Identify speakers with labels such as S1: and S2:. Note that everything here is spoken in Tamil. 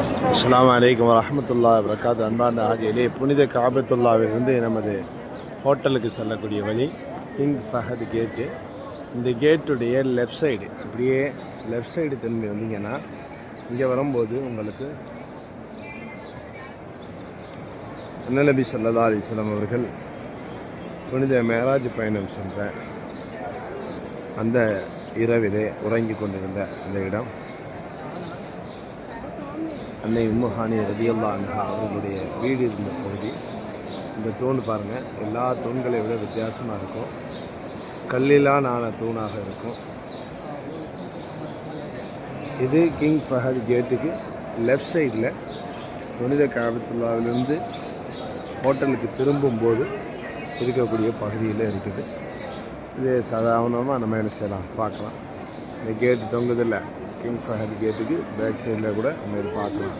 S1: அஸ்லாம் வலைக்கம் வரமத்துல்லா வரகாத்து அன்பார்ந்த ஆகியிலே புனித காபத்துல்லாவிலிருந்து நமது ஹோட்டலுக்கு செல்லக்கூடிய வழி கிங் ஃபஹத் கேட்டு இந்த கேட்டுடைய லெஃப்ட் சைடு அப்படியே லெஃப்ட் சைடு திரும்பி வந்தீங்கன்னா இங்கே வரும்போது உங்களுக்கு அன்னநபி ஸல்லல்லாஹு அலைஹி அவர்கள் புனித மேராஜ் பயணம் சென்ற அந்த இரவிலே உறங்கி கொண்டிருந்த அந்த இடம். அன்னை உம்முஹானி ரதியல்லா அன்ஹா அவர்களுடைய வீடு இருந்த பகுதி. இந்த தூண் பாருங்கள் எல்லா தூண்களை விட வித்தியாசமாக இருக்கும். கல்லிலான ஆன தூணாக இருக்கும். இது கிங் ஃபஹத் கேட்டுக்கு லெஃப்ட் சைடில் புனித காபத்துல்லாவிலிருந்து ஹோட்டலுக்கு திரும்பும்போது இருக்கக்கூடிய பகுதியில் இருக்குது. இது சாதாரணமாக நம்ம என்ன செய்யலாம்? பார்க்கலாம். இந்த கேட்டு தொங்குதில்லை. கிங் ஃபஹத் கேட்டுக்கு பேக் சைடில் கூட நம்ம இது பார்க்கலாம்